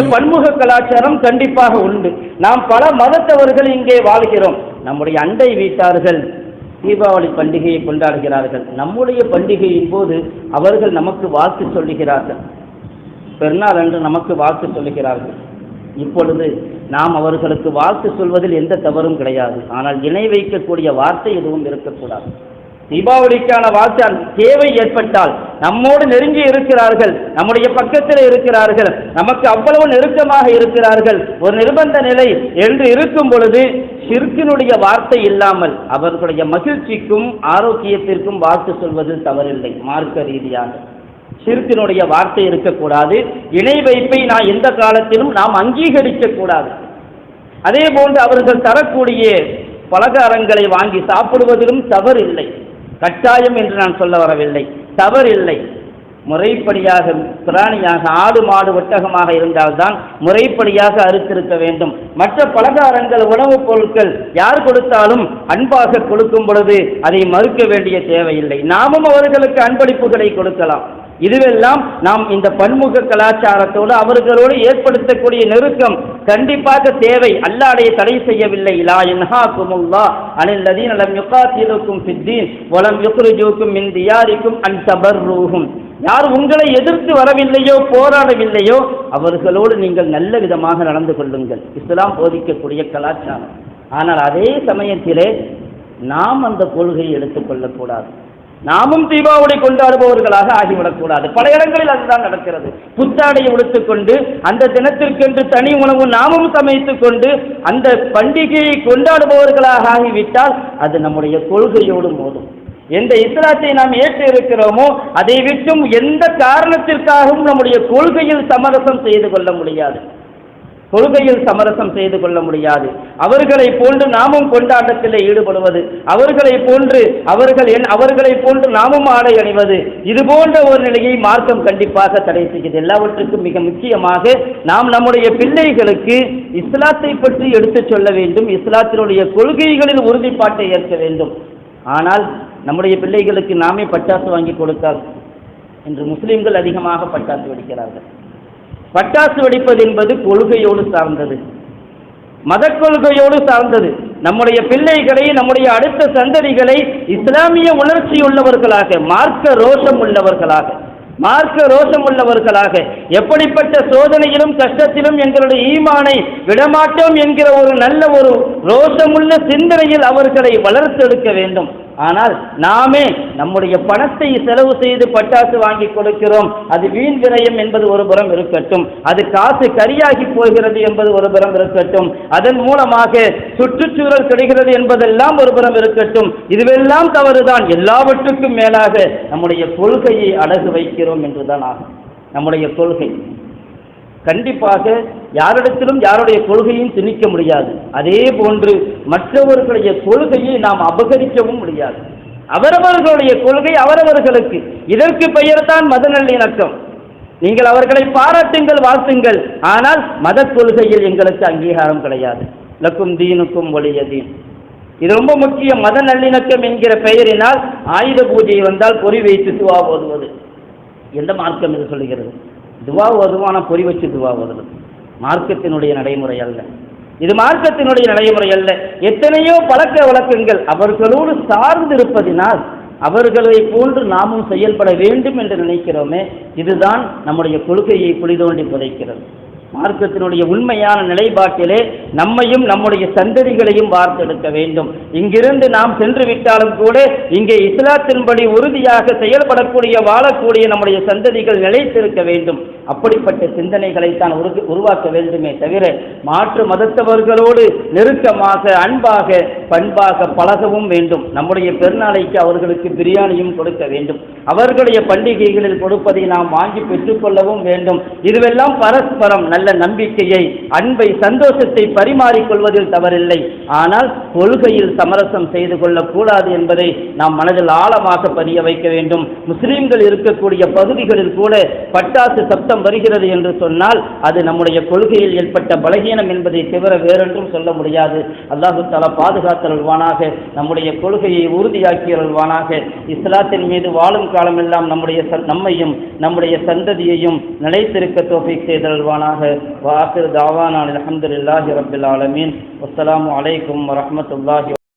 இந்த பன்முக கலாச்சாரம் கண்டிப்பாக உண்டு. நாம் பல மதத்தவர்கள் இங்கே வாழ்கிறோம். நம்முடைய அண்டை வீட்டார்கள் தீபாவளி பண்டிகையை கொண்டாடுகிறார்கள். நம்முடைய பண்டிகையின் போது அவர்கள் நமக்கு வாழ்த்து சொல்லுகிறார்கள். பெருநாள் அன்று நமக்கு வாழ்த்து சொல்லுகிறார்கள். இப்பொழுது நாம் அவர்களுக்கு வாழ்த்து சொல்வதில் எந்த தவறும் கிடையாது. ஆனால் இணை வைக்கக்கூடிய வார்த்தை எதுவும் இருக்கக்கூடாது. தீபாவளிக்கான வாழ்த்தால் தேவை ஏற்பட்டால் நம்மோடு நெருங்கி இருக்கிறார்கள் நம்முடைய பக்கத்தில் இருக்கிறார்கள் நமக்கு அவ்வளவு நெருக்கமாக இருக்கிறார்கள். ஒரு நிர்பந்த நிலை என்று இருக்கும் பொழுது சிற்கினுடைய வார்த்தை இல்லாமல் அவர்களுடைய மகிழ்ச்சிக்கும் ஆரோக்கியத்திற்கும் வாழ்த்து சொல்வது தவறில்லை மார்க்க ரீதியாக. சிற்கினுடைய வார்த்தை இருக்கக்கூடாது இணை வைப்பை நான் எந்த காலத்திலும் நாம் அங்கீகரிக்க கூடாது அதே போன்று அவர்கள் தரக்கூடிய பலகாரங்களை வாங்கி சாப்பிடுவதிலும் தவறில்லை. கட்டாயம் என்று நான் சொல்ல வரவில்லை. தவறில்லை. முறைப்படியாக பிராணியாக ஆடு மாடு ஒட்டகமாக இருந்தால்தான் முறைப்படியாக அறுத்திருக்க வேண்டும். மற்ற பலகாரங்கள் உணவுப் பொருட்கள் யார் கொடுத்தாலும் அன்பாக கொடுக்கும் பொழுது அதை மறுக்க வேண்டிய தேவையில்லை. நாமும் அவர்களுக்கு அன்பளிப்புகளை கொடுக்கலாம். இதுவெல்லாம் நாம் இந்த பன்முக கலாச்சாரத்தோடு அவர்களோடு ஏற்படுத்தக்கூடிய நெருக்கம் கண்டிப்பாக தேவை. அல்லாடைய தடை செய்யவில்லை. லா இன்ஹாக்குமுல்லா அனில் லதீன லம் யுகாத்திலுக்கும் ஃபித்தீன் வலம் யுக்ருஜூக்கும் மின் தியாரிக்கும் அன் தபர்ரூஹும். யார் உங்களை எதிர்த்து வரவில்லையோ போராடவில்லையோ அவர்களோடு நீங்கள் நல்ல விதமாக நடந்து கொள்ளுங்கள். இஸ்லாம் போதிக்கக்கூடிய கலாச்சாரம். ஆனால் அதே சமயத்திலே நாம் அந்த கொள்கையை எடுத்துக்கொள்ளக்கூடாது. நாமும் தீபாவளி கொண்டாடுபவர்களாக ஆகிவிடக்கூடாது. பல இடங்களில் அதுதான் நடக்கிறது. புத்தாடையை உடுத்துக்கொண்டு அந்த தினத்திற்கென்று தனி உணவு நாமும் சமைத்துக் கொண்டு அந்த பண்டிகையை கொண்டாடுபவர்களாக ஆகிவிட்டால் அது நம்முடைய கொள்கையோடு மோதும். எந்த இஸ்லாத்தை நாம் ஏற்று இருக்கிறோமோ அதை விட்டும் எந்த காரணத்திற்காகவும் நம்முடைய கொள்கையில் சமரசம் செய்து கொள்ள முடியாது. கொள்கையில் சமரசம் செய்து கொள்ள முடியாது. அவர்களை போன்று நாமும் கொண்டாட்டத்தில் ஈடுபடுவது அவர்களை போன்று அவர்கள் என் அவர்களை போன்று நாமும் ஆடை அணிவது இது போன்ற ஒரு நிலையை மார்க்கம் கண்டிப்பாக தடை செய்கிறது. எல்லாவற்றுக்கும் மிக முக்கியமாக நாம் நம்முடைய பிள்ளைகளுக்கு இஸ்லாத்தை பற்றி எடுத்துச் சொல்ல வேண்டும். இஸ்லாத்தினுடைய கொள்கைகளில் உறுதிப்பாட்டை ஏற்க வேண்டும். ஆனால் நம்முடைய பிள்ளைகளுக்கு நாமே பட்டாசு வாங்கி கொடுத்தால் இன்று முஸ்லிம்கள் அதிகமாக பட்டாசு வெடிக்கிறார்கள். பட்டாசு வெடிப்பது என்பது கொள்கையோடு சார்ந்தது. மத கொள்கையோடு சார்ந்தது. நம்முடைய பிள்ளைகளை நம்முடைய அடுத்த சந்ததிகளை இஸ்லாமிய உணர்ச்சி உள்ளவர்களாக மார்க்க ரோஷம் உள்ளவர்களாக மார்க்க ரோஷம் உள்ளவர்களாக எப்படிப்பட்ட சோதனையிலும் கஷ்டத்திலும் எங்களுடைய ஈமானை விடமாட்டோம் என்கிற ஒரு நல்ல ஒரு ரோஷமுள்ள சிந்தனையில் அவர்களை வளர்த்தெடுக்க வேண்டும். ஆனால் நாமே நம்முடைய பணத்தை செலவு செய்து பட்டாசு வாங்கி கொடுக்கிறோம். அது வீண் விரயம் என்பது ஒரு புறம் இருக்கட்டும். அது காசு கரியாகி போகிறது என்பது ஒரு புறம் இருக்கட்டும். அதன் மூலமாக சுற்றுச்சூழல் கிடைக்கிறது என்பதெல்லாம் ஒரு புறம் இருக்கட்டும். இதுவெல்லாம் தவறுதான். எல்லாவற்றுக்கும் மேலாக நம்முடைய கொள்கையை அடகு வைக்கிறோம் என்றுதான் ஆகும். நம்முடைய கொள்கை. கண்டிப்பாக யாரிடத்திலும் யாருடைய கொள்கையும் திணிக்க முடியாது. அதே போன்று மற்றவர்களுடைய கொள்கையை நாம் அபகரிக்கவும் முடியாது. அவரவர்களுடைய கொள்கை அவரவர்களுக்கு. இதற்கு பெயர்தான் மத நல்லிணக்கம் நீங்கள் அவர்களை பாராட்டுங்கள் வாழ்த்துங்கள். ஆனால் மத கொள்கையில் எங்களுக்கு அங்கீகாரம் கிடையாது. லக்கும் தீனுக்கும் ஒளிய தீன். இது ரொம்ப முக்கியம். மத நல்லிணக்கம் என்கிற பெயரினால் ஆயுத பூஜை வந்தால் பொறி வைத்து துவா போதுவது. எந்த மார்க்கம் இது சொல்லுகிறது? துவா ஓதுவான பொறி வச்சு துவா வருது மார்க்கத்தினுடைய நடைமுறை அல்ல. இது மார்க்கத்தினுடைய நடைமுறை அல்ல. எத்தனையோ பழக்க வழக்கங்கள் அவர்களோடு சார்ந்து இருப்பதினால் அவர்களை போன்று நாமும் செயல்பட வேண்டும் என்று நினைக்கிறோமே இதுதான் நம்முடைய கொள்கையை குளிதோண்டி புதைக்கிறது. மார்க்கத்தினுடைய உண்மையான நிலைப்பாட்டிலே நம்மையும் நம்முடைய சந்ததிகளையும் வார்த்தெடுக்க வேண்டும். இங்கிருந்து நாம் சென்று விட்டாலும் கூட இங்கே இஸ்லாத்தின்படி உறுதியாக செயல்படக்கூடிய வாழக்கூடிய நம்முடைய சந்ததிகள் நிலைத்திருக்க வேண்டும். அப்படிப்பட்ட சிந்தனைகளை தான் உரு உருவாக்க வேண்டுமே தவிர மாற்று மதத்தவர்களோடு நெருக்கமாக அன்பாக பண்பாக பழகவும் வேண்டும். நம்முடைய பெருநாளைக்கு அவர்களுக்கு பிரியாணியும் கொடுக்க வேண்டும். அவர்களுடைய பண்டிகைகளில் கொடுப்பதை நாம் வாங்கி பெற்றுக்கொள்ளவும் வேண்டும். இதுவெல்லாம் பரஸ்பரம் நல்ல நம்பிக்கையை அன்பை சந்தோஷத்தை பரிமாறிக்கொள்வதில் தவறில்லை. ஆனால் கொள்கையில் சமரசம் செய்து கொள்ளக்கூடாது என்பதை நாம் மனதில் ஆழமாக பதிய வைக்க வேண்டும். முஸ்லீம்கள் இருக்கக்கூடிய பகுதிகளில் கூட பட்டாசு சப்தம் மாற்றம் வருகிறது என்று சொன்னால் அது நம்முடைய கொள்கையில் ஏற்பட்ட பலகீனம் என்பதை தவிர வேறென்றும் சொல்ல முடியாது. அல்லாஹு தாலா பாதுகாத்தல்வானாக நம்முடைய கொள்கையை உறுதியாக்கியல்வானாக இஸ்லாத்தின் மீது வாழும் காலமெல்லாம் நம்முடைய நம்மையும் நம்முடைய சந்ததியையும் நிலைத்திருக்க தோஃபிக் செய்தல்வானாக வாசிர் தாவானான் அலமதுல்லாஹி ரபில் ஆலமீன். அஸ்லாம் வலைக்கம் வரமத்துல்லாஹி